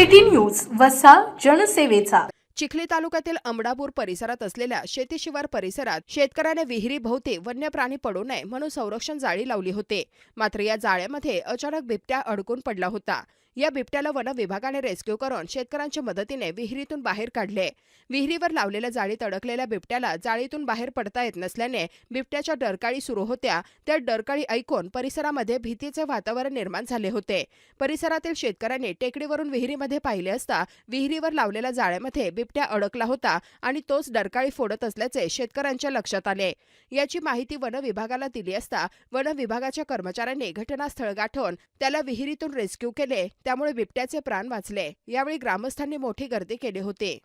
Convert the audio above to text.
City news वसा जनसेवेचा. चिखली तालुक्यातील अमडापूर परिसरात असलेल्या शेतीशिवार परिसरात शेतकऱ्याने विहिरी भोवती वन्य प्राणी पडू नये म्हणून संरक्षण जाळी लावली होती. मात्र या जाळ्यामध्ये अचानक बिबट्या अडकून पडला होता. या बिबट्याला वन विभागाने रेस्क्यू करून शेतकऱ्यांच्या मदतीने विहिरीतून बाहेर काढले. विहिरीवर लावलेल्या जाळीत अडकलेल्या बिबट्याला जाळीतून बाहेर पडता येत नसल्याने बिबट्याच्या डरकाळी सुरू होत्या. त्या डरकाळी ऐकून परिसरामध्ये भीतीचे वातावरण निर्माण झाले होते. परिसरातील शेतकऱ्यांनी टेकडीवरून विहिरीमध्ये पाहिले असता विहिरीवर लावलेल्या जाळ्यामध्ये बिबट्या अडकला होता आणि तोच डरकाळी फोडत असल्याचे शेतकऱ्यांच्या लक्षात आले. याची माहिती वन विभागाला दिली असता वन विभागाच्या कर्मचाऱ्यांनी घटनास्थळ गाठून त्याला विहिरीतून रेस्क्यू केले. त्यामुळे बिबट्याचे प्राण वाचले. यावेळी ग्रामस्थांनी मोठी गर्दी केली होती.